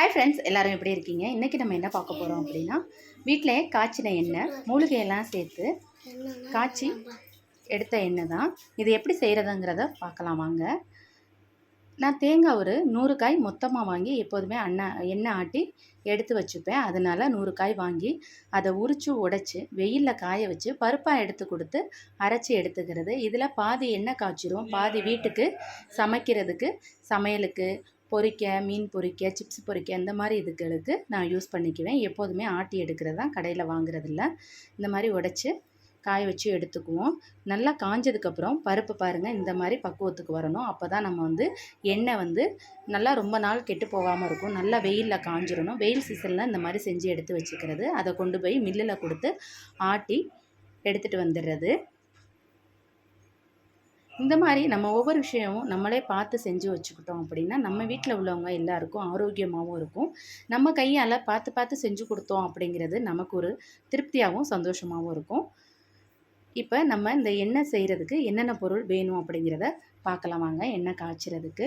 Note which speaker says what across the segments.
Speaker 1: Hi friends எல்லோரும் எப்படி இருக்கீங்க? இன்றைக்கி நம்ம என்ன பார்க்க போகிறோம் அப்படின்னா வீட்டிலே காய்ச்சின எண்ணெய் மூலிகையெல்லாம் சேர்த்து காய்ச்சி எடுத்த எண்ணெய் தான். இது எப்படி செய்கிறதுங்கிறத பார்க்கலாம் வாங்க. நான் தேங்காய் ஒரு நூறு காய் மொத்தமாக வாங்கி எப்போதுமே அண்ணா எண்ணெய் ஆட்டி எடுத்து வச்சுப்பேன். அதனால் நூறு காய் வாங்கி அதை உரித்து உடைச்சி வெயிலில் காய வச்சு பருப்பாக எடுத்து கொடுத்து அரைச்சி எடுத்துக்கிறது. இதில் பாதி எண்ணெய் காய்ச்சிரும் பாதி வீட்டுக்கு சமைக்கிறதுக்கு சமையலுக்கு பொரிக்க மீன் பொரிக்க சிப்ஸ் பொரிக்க இந்த மாதிரி இதுகளுக்கு நான் யூஸ் பண்ணிக்குவேன். எப்போதுமே ஆட்டி எடுக்கிறது தான். கடையில் வாங்குறதில்ல. இந்த மாதிரி உடச்சி காய வச்சு எடுத்துக்குவோம். நல்லா காஞ்சதுக்கப்புறம் பருப்பு பாருங்கள் இந்த மாதிரி பக்குவத்துக்கு வரணும். அப்போ தான் நம்ம வந்து எண்ணெய் வந்து நல்லா ரொம்ப நாள் கெட்டு போகாமல் இருக்கும். நல்லா வெயிலில் காஞ்சிடணும் வெயில் சீசனில் இந்த மாதிரி செஞ்சு எடுத்து வச்சுக்கிறது. அதை கொண்டு போய் மில்லில் கொடுத்து ஆட்டி எடுத்துகிட்டு வந்துடுறது. இந்த மாதிரி நம்ம ஒவ்வொரு விஷயமும் நம்மளே பார்த்து செஞ்சு வச்சுக்கிட்டோம் அப்படின்னா நம்ம வீட்டில் உள்ளவங்க எல்லாருக்கும் ஆரோக்கியமாகவும் இருக்கும். நம்ம கையால் பார்த்து பார்த்து செஞ்சு கொடுத்தோம் அப்படிங்கிறது நமக்கு ஒரு திருப்தியாகவும் சந்தோஷமாகவும் இருக்கும். இப்போ நம்ம இந்த எண்ணெய் செய்கிறதுக்கு என்னென்ன பொருள் வேணும் அப்படிங்கிறத பார்க்கலாம் வாங்க. எண்ணெய் காய்ச்சறதுக்கு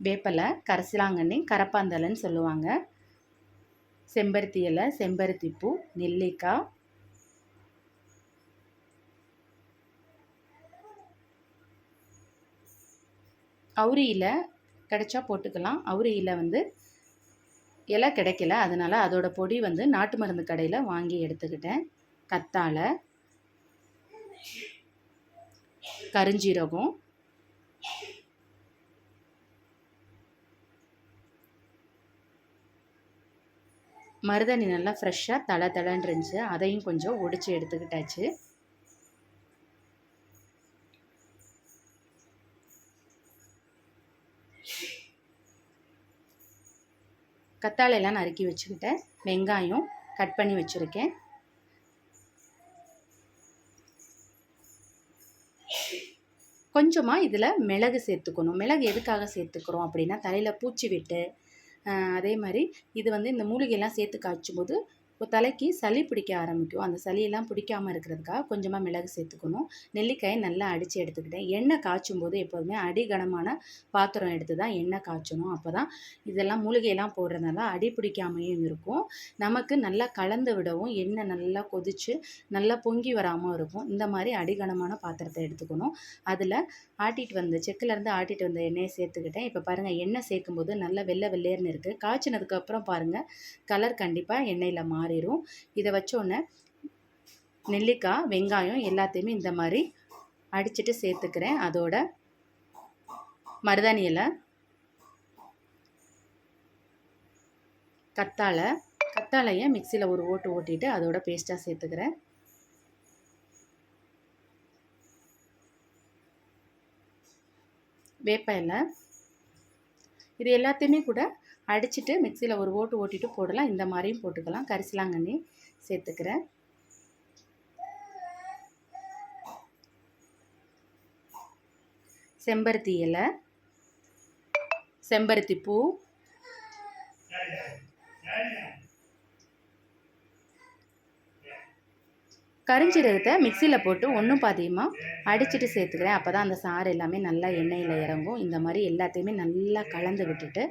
Speaker 1: வேப்பலை கரசிலாங்கண்ணி கரப்பாந்தலைன்னு சொல்லுவாங்க. செம்பருத்தி இலை செம்பருத்தி பூ நெல்லிக்காய் அவுரி இலை கிடைச்சா போட்டுக்கலாம். அவுரி இலை வந்து இலை கிடைக்கல. அதனால் அதோட பொடி வந்து நாட்டு மருந்து கடையில் வாங்கி எடுத்துக்கிட்டேன். கத்தாழை கருஞ்சீரகம் மருதாணி நல்லா ஃப்ரெஷ்ஷாக தலை தலைன்னு இருந்துச்சு. அதையும் கொஞ்சம் ஒடிச்சு எடுத்துக்கிட்டாச்சு. கத்தாழையெல்லாம் நறுக்கி வச்சுக்கிட்டேன். வெங்காயம் கட் பண்ணி வச்சுருக்கேன். கொஞ்சமாக இதில் மிளகு சேர்த்துக்கணும். மிளகு எதுக்காக சேர்த்துக்கிறோம் அப்படின்னா தலையில் பூச்சி விட்டு அதே மாதிரி இது வந்து இந்த மூலிகையெல்லாம் சேர்த்து காய்ச்சும் போது இப்போ தலைக்கு சளி பிடிக்க ஆரம்பிக்கும். அந்த சளியெல்லாம் பிடிக்காமல் இருக்கிறதுக்காக கொஞ்சமாக மிளகு சேர்த்துக்கணும். நெல்லிக்காயை நல்லா அடித்து எடுத்துக்கிட்டேன். எண்ணெய் காய்ச்சும் போது எப்போதுமே அடிகனமான பாத்திரம் எடுத்து தான் எண்ணெய் காய்ச்சணும். அப்போ தான் இதெல்லாம் மூலிகையெல்லாம் போடுறதுனால அடி பிடிக்காமையும் இருக்கும். நமக்கு நல்லா கலந்து விடவும் எண்ணெய் நல்லா கொதித்து நல்லா பொங்கி வராமல் இருக்கும். இந்த மாதிரி அடிகனமான பாத்திரத்தை எடுத்துக்கணும். அதில் ஆட்டிட்டு வந்த செக்கிலேருந்து ஆட்டிட்டு வந்த எண்ணெயை சேர்த்துக்கிட்டேன். இப்போ பாருங்கள் எண்ணெய் சேர்க்கும்போது நல்லா வெள்ளை வெள்ளேர்னு இருக்குது காய்ச்சினதுக்கப்புறம் பாருங்கள் கலர் கண்டிப்பாக எண்ணெயில் மாறிடும் இதை வச்சோடனே நெல்லிக்காய் வெங்காயம் எல்லாத்தையுமே இந்த மாதிரி அடிச்சுட்டு சேர்த்துக்கிறேன். அதோட மருதாணி இலை கத்தாழை கத்தாழையை மிக்சியில் ஒரு ஓட்டு ஓட்டிட்டு அதோட பேஸ்ட்டாக சேர்த்துக்கிறேன். வேப்ப இலை. இது எல்லாத்தையுமே கூட அடிச்சுட்டு மிக்சியில் ஒரு ஓட்டு ஓட்டிட்டு போடலாம். இந்த மாதிரியும் போட்டுக்கலாம். கரிசலாங்கண்ணி சேர்த்துக்கிறேன். செம்பருத்தி இலை செம்பருத்தி பூ கரிஞ்சீரகத்தை மிக்சியில் போட்டு ஒன்றும் பாதியமாக அடிச்சுட்டு சேர்த்துக்கிறேன். அப்போ தான் அந்த சாறு எல்லாமே நல்லா எண்ணெயில் இறங்கும். இந்த மாதிரி எல்லாத்தையுமே நல்லா கலந்து விட்டுட்டு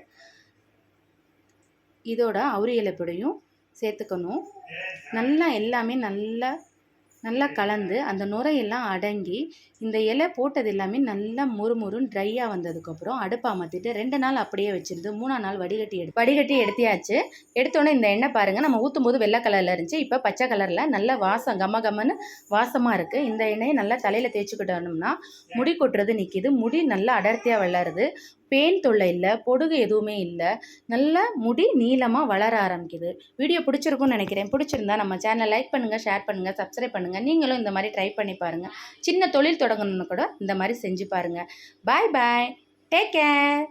Speaker 1: இதோட அவுரி இலைப்பொடியும் சேர்த்துக்கணும். நல்லா எல்லாமே நல்லா நல்லா கலந்து அந்த நுரையெல்லாம் அடங்கி இந்த இலை போட்டது எல்லாமே நல்லா முறுமுறுன்னு ட்ரையாக வந்ததுக்கப்புறம் அடுப்பை அமர்த்திட்டு ரெண்டு நாள் அப்படியே வச்சுருந்து மூணாம் நாள் வடிகட்டி எடு வடிகட்டி எடுத்தியாச்சு. எடுத்தோடனே இந்த எண்ணெய் பாருங்கள் நம்ம ஊற்றும் போது வெள்ளை கலரில் இருந்துச்சு. இப்போ பச்சை கலரில் நல்ல வாசம் கம கம்மன்னு வாசமாக இருக்குது இந்த எண்ணெயை நல்லா தலையில் தேய்ச்சிக்கிட்டோம்னா முடி கொட்டுறது நிற்கிது முடி நல்லா அடர்த்தியாக வளருது. பேன் தொல்லை இல்லை பொடுகு எதுவுமே இல்லை. நல்ல முடி நீளமாக வளர ஆரம்பிக்குது. வீடியோ பிடிச்சிருக்கும்னு நினைக்கிறேன். பிடிச்சிருந்தா நம்ம சேனலை லைக் பண்ணுங்கள் ஷேர் பண்ணுங்கள் சப்ஸ்கிரைப் பண்ணுங்கள் நீங்களும் இந்த மாதிரி ட்ரை பண்ணி பாருங்கள் சின்ன தொழில் தொடங்கணும்னு கூட இந்த மாதிரி செஞ்சு பாருங்கள் பாய் பாய் டேக் கேர்